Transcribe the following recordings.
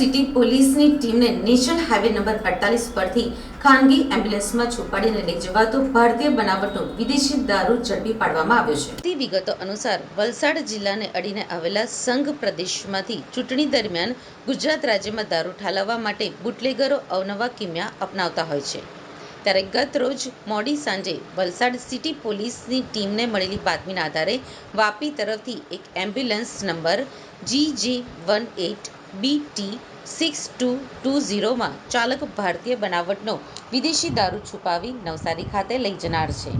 City પોલીસની ટીમને national highway number અડતાલીસ પરથી ખાનગી એમ્બ્યુલન્સમાં છુપાડીને લઈ જવાતો ભારતીય બનાવટનો વિદેશી દારૂ ઝડપી પાડવામાં આવ્યો છે. તે વિગતો અનુસાર વલસાડ જિલ્લાને અડીને આવેલા સંઘ પ્રદેશમાંથી ચૂંટણી દરમિયાન ગુજરાત રાજ્યમાં દારૂ ઠાલવવા માટે બુટલેગરો અવનવા કિમ્યા અપનાવતા હોય છે. ત્યારે ગત રોજ મોડી સાંજે વલસાડ સિટી પોલીસની ટીમને મળેલી બાતમીના આધારે વાપી તરફથી એક ambulance number G J one eight B T six two two ઝીરોમાં ચાલક ભારતીય બનાવટનો વિદેશી દારૂ છુપાવી નવસારી ખાતે લઈ જનાર છે.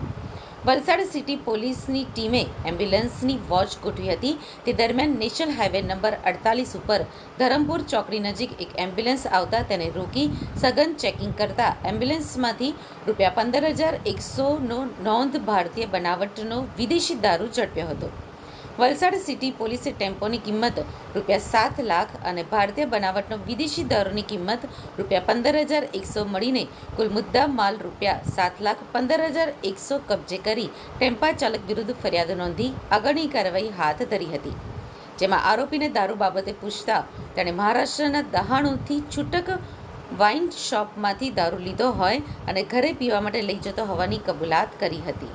વલસાડ સિટી પોલીસની ટીમે એમ્બ્યુલન્સની વોચ ગોઠવી હતી. તે દરમિયાન નેશનલ હાઈવે નંબર અડતાલીસ ઉપર ધરમપુર ચોકડી નજીક એક એમ્બ્યુલન્સ આવતા તેને રોકી સઘન ચેકિંગ કરતા એમ્બ્યુલન્સમાંથી રૂપિયા પંદર હજાર એકસોનો નોંધ ભારતીય બનાવટનો વિદેશી દારૂ ઝડપ્યો હતો. વલસાડ સિટી પોલીસે ટેમ્પોની કિંમત રૂપિયા સાત લાખ અને ભારતીય બનાવટનો વિદેશી દારૂની કિંમત રૂપિયા પંદર હજાર એકસો મળીને કુલ મુદ્દા માલ રૂપિયા સાત લાખ પંદર હજાર એકસો કબજે કરી ટેમ્પા ચાલક વિરુદ્ધ ફરિયાદ નોંધી આગળની કાર્યવાહી હાથ ધરી હતી. જેમાં આરોપીને દારૂ બાબતે પૂછતા તેણે મહારાષ્ટ્રના દહાણુથી છૂટક વાઇન શોપમાંથી દારૂ લીધો હોય અને ઘરે પીવા માટે લઈ જતો હોવાની કબૂલાત કરી હતી.